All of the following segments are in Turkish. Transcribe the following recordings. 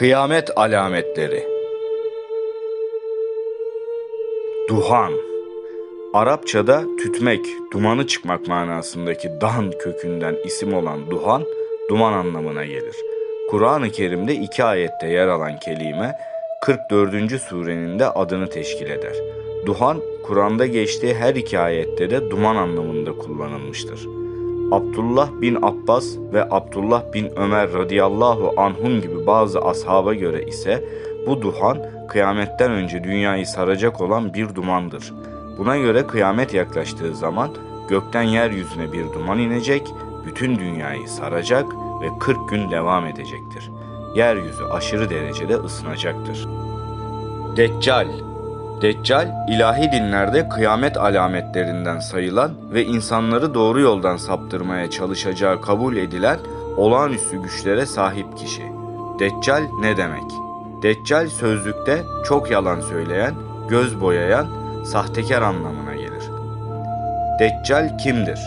Kıyamet alametleri Duhan Arapçada tütmek, dumanı çıkmak manasındaki dan kökünden isim olan duhan, duman anlamına gelir. Kur'an-ı Kerim'de iki ayette yer alan kelime 44. surenin de adını teşkil eder. Duhan, Kur'an'da geçtiği her iki ayette de duman anlamında kullanılmıştır. Abdullah bin Abbas ve Abdullah bin Ömer radıyallahu anhum gibi bazı ashaba göre ise bu duhan kıyametten önce dünyayı saracak olan bir dumandır. Buna göre kıyamet yaklaştığı zaman gökten yeryüzüne bir duman inecek, bütün dünyayı saracak ve 40 gün devam edecektir. Yeryüzü aşırı derecede ısınacaktır. Deccal Deccal, ilahi dinlerde kıyamet alametlerinden sayılan ve insanları doğru yoldan saptırmaya çalışacağı kabul edilen olağanüstü güçlere sahip kişi. Deccal ne demek? Deccal sözlükte çok yalan söyleyen, göz boyayan, sahtekar anlamına gelir. Deccal kimdir?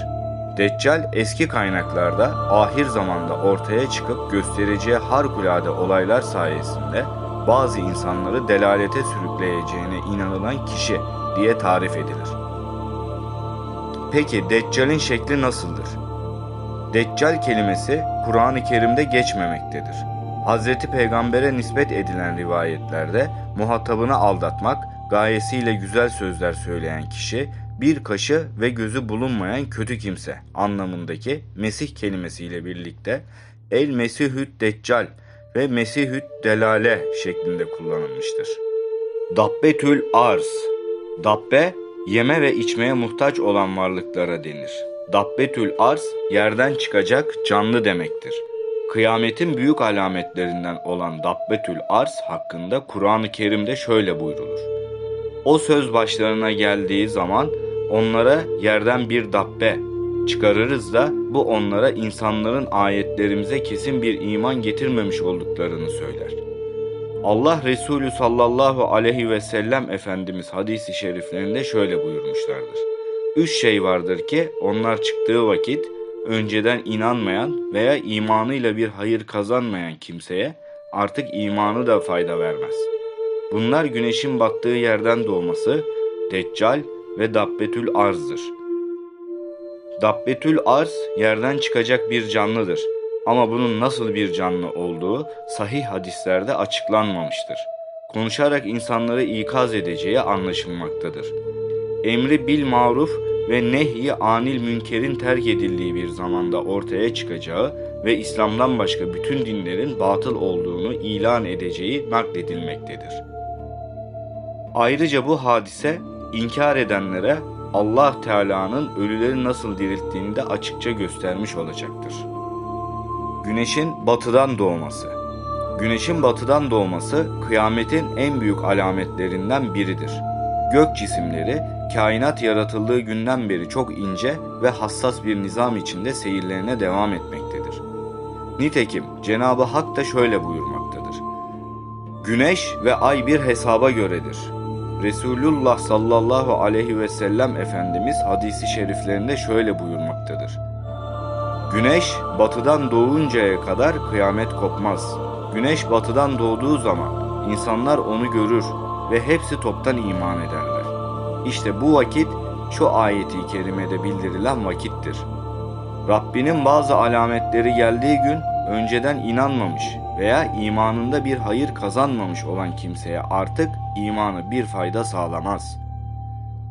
Deccal eski kaynaklarda ahir zamanda ortaya çıkıp göstereceği harikulade olaylar sayesinde bazı insanları delalete sürükleyeceğine inanılan kişi diye tarif edilir. Peki Deccal'in şekli nasıldır? Deccal kelimesi Kur'an-ı Kerim'de geçmemektedir. Hazreti Peygamber'e nispet edilen rivayetlerde muhatabını aldatmak, gayesiyle güzel sözler söyleyen kişi, bir kaşı ve gözü bulunmayan kötü kimse anlamındaki Mesih kelimesiyle birlikte El Mesihü't Deccal ve Mesihü't Delale şeklinde kullanılmıştır. Dabbetül Arz Dabbe, yeme ve içmeye muhtaç olan varlıklara denir. Dabbetül Arz, yerden çıkacak canlı demektir. Kıyametin büyük alametlerinden olan Dabbetül Arz hakkında Kur'an-ı Kerim'de şöyle buyrulur. O söz başlarına geldiği zaman onlara yerden bir dabbe çıkarırız da bu onlara insanların ayetlerimize kesin bir iman getirmemiş olduklarını söyler. Allah Resulü sallallahu aleyhi ve sellem Efendimiz hadisi şeriflerinde şöyle buyurmuşlardır. Üç şey vardır ki onlar çıktığı vakit önceden inanmayan veya imanıyla bir hayır kazanmayan kimseye artık imanı da fayda vermez. Bunlar güneşin battığı yerden doğması, Deccal ve Dabbetül Arz'dır. Dabbetül Arz yerden çıkacak bir canlıdır. Ama bunun nasıl bir canlı olduğu sahih hadislerde açıklanmamıştır. Konuşarak insanları ikaz edeceği anlaşılmaktadır. Emri bil maruf ve nehy anil münkerin terk edildiği bir zamanda ortaya çıkacağı ve İslam'dan başka bütün dinlerin batıl olduğunu ilan edeceği nakledilmektedir. Ayrıca bu hadise inkar edenlere Allah Teala'nın ölüleri nasıl dirilttiğini de açıkça göstermiş olacaktır. Güneşin batıdan doğması Güneşin batıdan doğması kıyametin en büyük alametlerinden biridir. Gök cisimleri kainat yaratıldığı günden beri çok ince ve hassas bir nizam içinde seyirlerine devam etmektedir. Nitekim Cenab-ı Hak da şöyle buyurmaktadır. Güneş ve ay bir hesaba göredir. Resulullah sallallahu aleyhi ve sellem Efendimiz hadisi şeriflerinde şöyle buyurmaktadır. Güneş batıdan doğuncaya kadar kıyamet kopmaz. Güneş batıdan doğduğu zaman insanlar onu görür ve hepsi toptan iman ederler. İşte bu vakit şu ayeti kerimede bildirilen vakittir. Rabbinin bazı alametleri geldiği gün önceden inanmamış veya imanında bir hayır kazanmamış olan kimseye artık imanı bir fayda sağlamaz.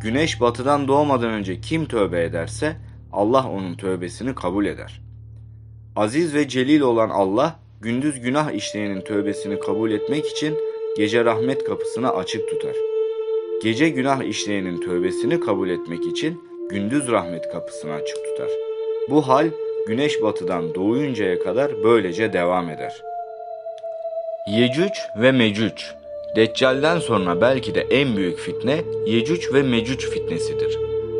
Güneş batıdan doğmadan önce kim tövbe ederse Allah onun tövbesini kabul eder. Aziz ve celil olan Allah gündüz günah işleyenin tövbesini kabul etmek için gece rahmet kapısını açık tutar. Gece günah işleyenin tövbesini kabul etmek için gündüz rahmet kapısını açık tutar. Bu hal güneş batıdan doğuncaya kadar böylece devam eder. Yecüc ve Mecüc Deccal'den sonra belki de en büyük fitne Yecüc ve Mecüc fitnesidir.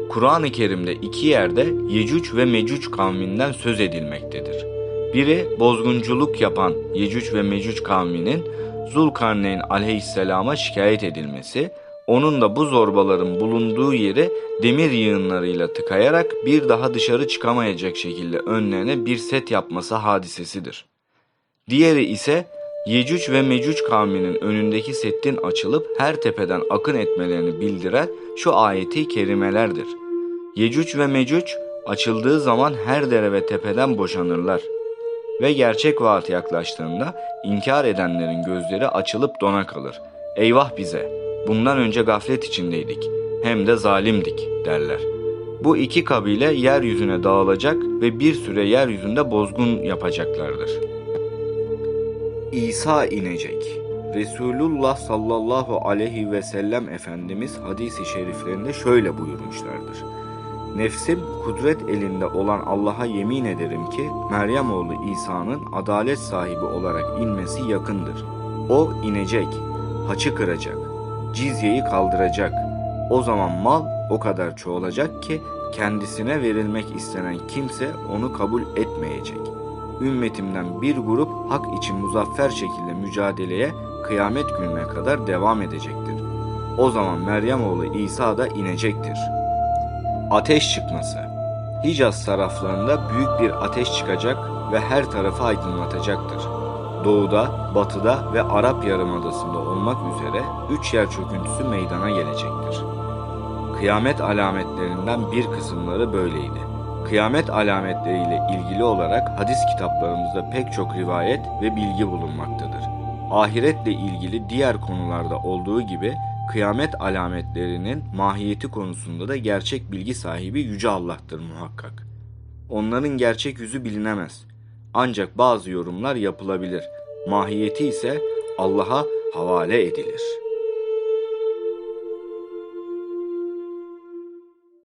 Kur'an-ı Kerim'de iki yerde Yecüc ve Mecüc kavminden söz edilmektedir. Biri bozgunculuk yapan Yecüc ve Mecüc kavminin Zulkarneyn aleyhisselama şikayet edilmesi, onun da bu zorbaların bulunduğu yeri demir yığınlarıyla tıkayarak bir daha dışarı çıkamayacak şekilde önlerine bir set yapması hadisesidir. Diğeri ise Yecüc ve Mecüc kavminin önündeki settin açılıp her tepeden akın etmelerini bildiren şu ayeti kerimelerdir. Yecüc ve Mecüc açıldığı zaman her dere ve tepeden boşanırlar. Ve gerçek vaat yaklaştığında inkar edenlerin gözleri açılıp dona kalır. Eyvah bize! Bundan önce gaflet içindeydik. Hem de zalimdik derler. Bu iki kabile yeryüzüne dağılacak ve bir süre yeryüzünde bozgun yapacaklardır. İsa inecek. Resulullah sallallahu aleyhi ve sellem Efendimiz hadisi şeriflerinde şöyle buyurmuşlardır. Nefsim kudret elinde olan Allah'a yemin ederim ki Meryem oğlu İsa'nın adalet sahibi olarak inmesi yakındır. O inecek, haçı kıracak, cizyeyi kaldıracak. O zaman mal o kadar çoğalacak ki kendisine verilmek istenen kimse onu kabul etmeyecek. Ümmetimden bir grup hak için muzaffer şekilde mücadeleye kıyamet gününe kadar devam edecektir. O zaman Meryem oğlu İsa da inecektir. Ateş çıkması Hicaz taraflarında büyük bir ateş çıkacak ve her tarafı aydınlatacaktır. Doğuda, batıda ve Arap Yarımadası'nda olmak üzere üç yer çöküntüsü meydana gelecektir. Kıyamet alametlerinden bir kısımları böyleydi. Kıyamet alametleriyle ilgili olarak hadis kitaplarımızda pek çok rivayet ve bilgi bulunmaktadır. Ahiretle ilgili diğer konularda olduğu gibi kıyamet alametlerinin mahiyeti konusunda da gerçek bilgi sahibi Yüce Allah'tır muhakkak. Onların gerçek yüzü bilinemez. Ancak bazı yorumlar yapılabilir. Mahiyeti ise Allah'a havale edilir.''